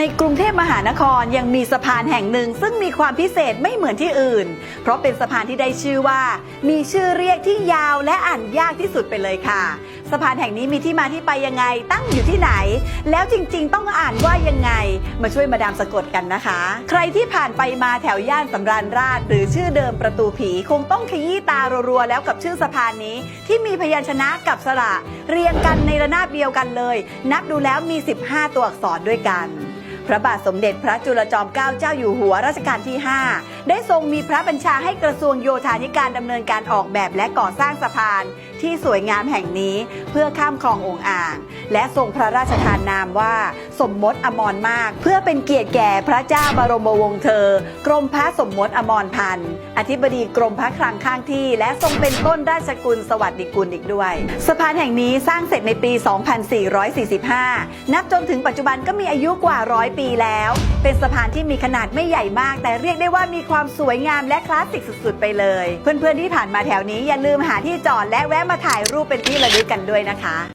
ในกรุงเทพมหานครยังมีสะพานแห่งหนึ่ง ซึ่งมีความพิเศษไม่เหมือนที่อื่น เพราะเป็นสะพานที่ได้ชื่อว่า มีชื่อเรียกที่ยาวและอ่านยากที่สุดไปเลยค่ะ สะพานแห่งนี้มีที่มาที่ไปยังไงตั้งอยู่ที่ไหน แล้วจริงๆ ต้องอ่านว่ายังไง มาช่วยมาดามสะกดกันนะคะ ใครที่ผ่านไปมาแถวย่านสำราญราช หรือชื่อเดิมประตูผีคงต้องขยี้ตารัวๆแล้วกับชื่อสะพานนี้ ที่มีพยัญชนะกับสระ เรียงกันในระนาบเดียวกันเลย นับดูแล้วมี 15 ตัวอักษรด้วยกัน พระบาทสมเด็จพระจุลจอมเกล้าเจ้าอยู่หัวรัชกาลที่ 5 ได้ทรงมีพระบัญชาให้กระทรวงโยธาธิการดำเนินการออกแบบและก่อสร้างสะพาน ที่สวยงามแห่งนี้เพื่อข้ามคลององอ่าง และทรงพระราชทานนามว่าสมมติอมรมาก เพื่อเป็นเกียรติแก่พระเจ้าบรมวงศ์เธอ กรมพระสมมติอมรพันธ์อธิบดีกรมพระคลังข้างที่ และทรงเป็นต้นราชกุลสวัสดิกุลอีกด้วย สะพานแห่งนี้สร้างเสร็จในปี 2445 นับจนถึงปัจจุบันก็มีอายุกว่าร้อยปีแล้ว เป็นสะพานที่มีขนาดไม่ใหญ่มาก แต่เรียกได้ว่ามีความสวยงามและคลาสสิกสุดๆ ไปเลย เพื่อนๆที่ผ่านมาแถวนี้อย่าลืมหาที่จอดและแวะมาถ่ายรูปเป็นที่ระลึกกันด้วยนะคะ